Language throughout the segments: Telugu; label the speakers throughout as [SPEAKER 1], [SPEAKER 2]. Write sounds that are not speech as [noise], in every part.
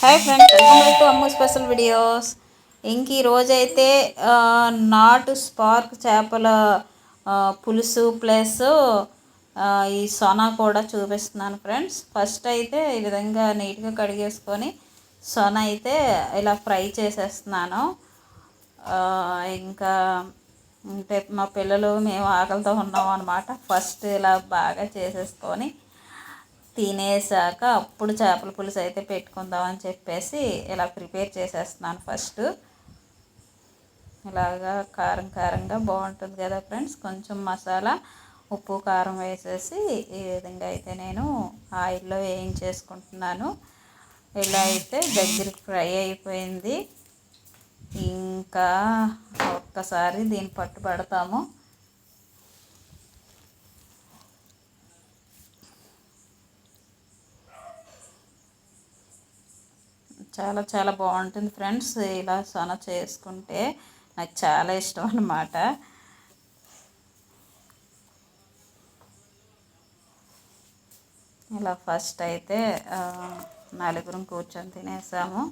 [SPEAKER 1] Hi friends welcome back to Ammu special videos ఇంక ఈరోజైతే నాటు స్పార్క్ చేపల పులుసు ప్లస్ ఈ సొనా కూడా చూపిస్తున్నాను ఫ్రెండ్స్ ఫస్ట్ అయితే ఈ విధంగా నీట్గా కడిగేసుకొని సొన అయితే ఇలా ఫ్రై చేసేస్తున్నాను. ఇంకా అంటే మా పిల్లలు మేము ఆకలితో ఉన్నాం అనమాట ఫస్ట్ ఇలా బాగా చేసేసుకొని తినేసాక అప్పుడు చేపల పులుసు అయితే పెట్టుకుందామని చెప్పేసి ఇలా ప్రిపేర్ చేసేస్తున్నాను ఫస్ట్. ఇలాగా కారం కారంగా బాగుంటుంది కదా ఫ్రెండ్స్. కొంచెం మసాలా ఉప్పు కారం వేసేసి ఈ విధంగా అయితే నేను ఆయిల్లో వేయించేసుకుంటున్నాను. ఇలా అయితే దగ్గరికి ఫ్రై అయిపోయింది. ఇంకా ఒక్కసారి దీన్ని పట్టు చాలా చాలా బాగుంటుంది ఫ్రెండ్స్. ఇలా సొన చేసుకుంటే నాకు చాలా ఇష్టం అన్నమాట. ఇలా ఫస్ట్ అయితే నలుగురం కూర్చొని తినేసాము.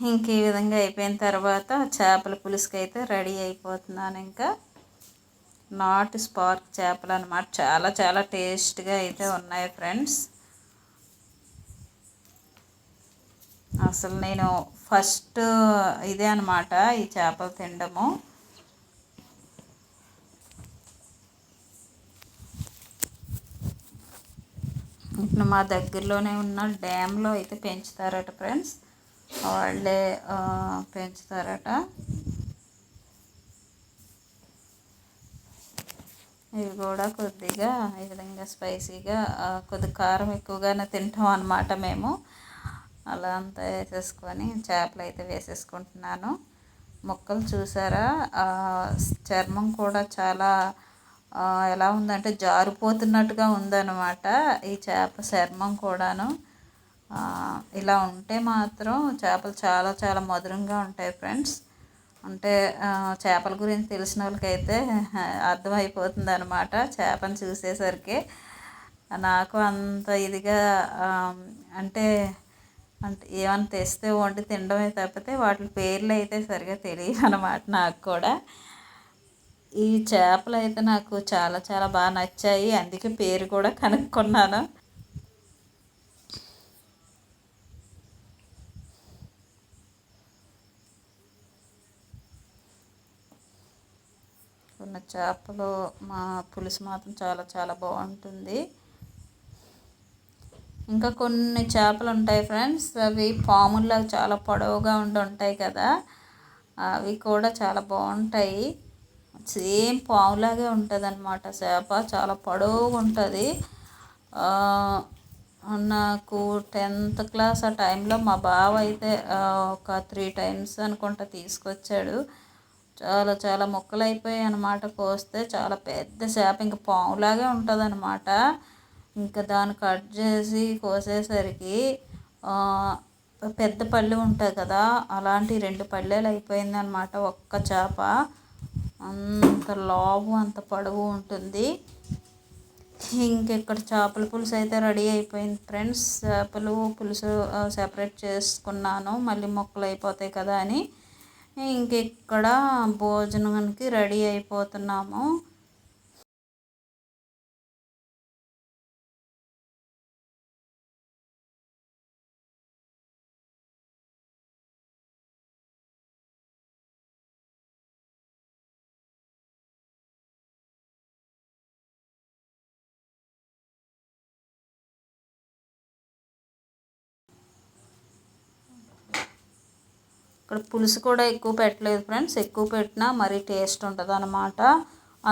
[SPEAKER 1] ఇంక ఈ విధంగా అయిపోయిన తర్వాత చేపల పులుసుకి అయితే రెడీ అయిపోతున్నాను ఇంకా. నాట్ స్పార్క్ చేపలు అనమాట చాలా చాలా టేస్ట్గా అయితే ఉన్నాయి ఫ్రెండ్స్. అసలు నేను ఫస్ట్ ఇదే అనమాట ఈ చేపలు తినడము. ఇప్పుడు మా దగ్గరలోనే ఉన్న డ్యామ్లో అయితే పెంచుతారట ఫ్రెండ్స్. వాళ్ళే పెంచుతారట. ఇవి కూడా కొద్దిగా ఈ విధంగా స్పైసీగా కొద్ది కారం ఎక్కువగానే తింటాం అన్నమాట మేము. అలా అంతా వేసేసుకొని చేపలు అయితే వేసేసుకుంటున్నాను. ముక్కలు చూసారా? చర్మం కూడా చాలా ఎలా ఉందంటే జారిపోతున్నట్టుగా ఉందన్నమాట ఈ చేప చర్మం కూడాను. ఇలా ఉంటే మాత్రం చేపలు చాలా చాలా మధురంగా ఉంటాయి ఫ్రెండ్స్. అంటే చేపల గురించి తెలిసిన వాళ్ళకైతే [laughs] అర్థమైపోతుంది అనమాట చేపను చూసేసరికి. నాకు అంత ఇదిగా అంటే అంటే ఏమైనా తెస్తే వండి తినడమే తప్పితే వాటి పేర్లు అయితే సరిగా తెలియదు అనమాట నాకు కూడా. ఈ చేపలు అయితే నాకు చాలా చాలా బాగా నచ్చాయి. అందుకే పేరు కూడా కనుక్కున్నాను. ఉన్న చేపలు మా పులుసు మాత్రం చాలా చాలా బాగుంటుంది. ఇంకా కొన్ని చేపలు ఉంటాయి ఫ్రెండ్స్. అవి పాముల్లాగా చాలా పొడవుగా ఉండి ఉంటాయి కదా. అవి కూడా చాలా బాగుంటాయి. సేమ్ పాములాగే ఉంటుంది అనమాట చేప. చాలా పొడవుగా ఉంటుంది. నాకు టెన్త్ క్లాస్ ఆ టైంలో మా బావ అయితే ఒక త్రీ టైమ్స్ అనుకుంటా తీసుకొచ్చాడు. చాలా చాలా ముక్కలు అయిపోయాయి అనమాట కోస్తే చాలా పెద్ద చేప ఇంకా పాములాగే ఉంటుంది అనమాట ఇంకా దాన్ని కట్ చేసి కోసేసరికి పెద్ద పళ్ళు ఉంటుంది కదా అలాంటి రెండు పళ్ళేలు అయిపోయిందనమాట ఒక్క చేప. అంత లావు అంత పొడవు ఉంటుంది. ఇంక ఇక్కడ చేపల పులుసు అయితే రెడీ అయిపోయింది ఫ్రెండ్స్. చేపలు పులుసు సెపరేట్ చేసుకున్నాను. మళ్ళీ మొక్కలు అయిపోతాయి కదా అని. ఇంక ఇక్కడ భోజనానికి రెడీ అయిపోతున్నాము. ఇక్కడ పులుసు కూడా ఎక్కువ పెట్టలేదు ఫ్రెండ్స్. ఎక్కువ పెట్టినా మరీ టేస్ట్ ఉంటుంది అనమాట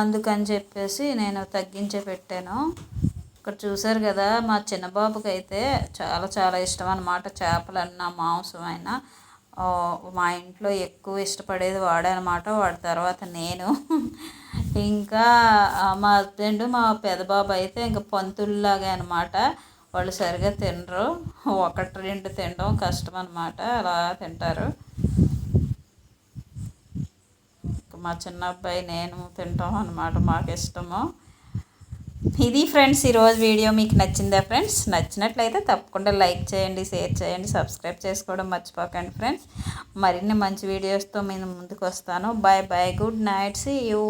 [SPEAKER 1] అందుకని చెప్పేసి నేను తగ్గించే పెట్టాను. ఇక్కడ చూసారు కదా మా చిన్న బాబుకి అయితే చాలా చాలా ఇష్టం అనమాట చేపలన్నా మాంసం అయినా. మా ఇంట్లో ఎక్కువ ఇష్టపడేది వాడే అనమాట వాడి తర్వాత నేను. ఇంకా మా హస్బెండ్ మా పెదబాబు అయితే ఇంకా పంతుల్లాగా అనమాట వాళ్ళు సరిగా తినరు. ఒకటి రెండు తినడం కష్టం అనమాట అలా తింటారు. మా చిన్న అబ్బాయి నేను తింటాం అనమాట మాకు ఇష్టము. ఇది ఫ్రెండ్స్ ఈరోజు వీడియో మీకు నచ్చిందా ఫ్రెండ్స్? నచ్చినట్లయితే తప్పకుండా లైక్ చేయండి షేర్ చేయండి సబ్స్క్రైబ్ చేసుకోవడం మర్చిపోకండి ఫ్రెండ్స్. మరిన్ని మంచి వీడియోస్తో నేను ముందుకు వస్తాను. Bye bye good night. See you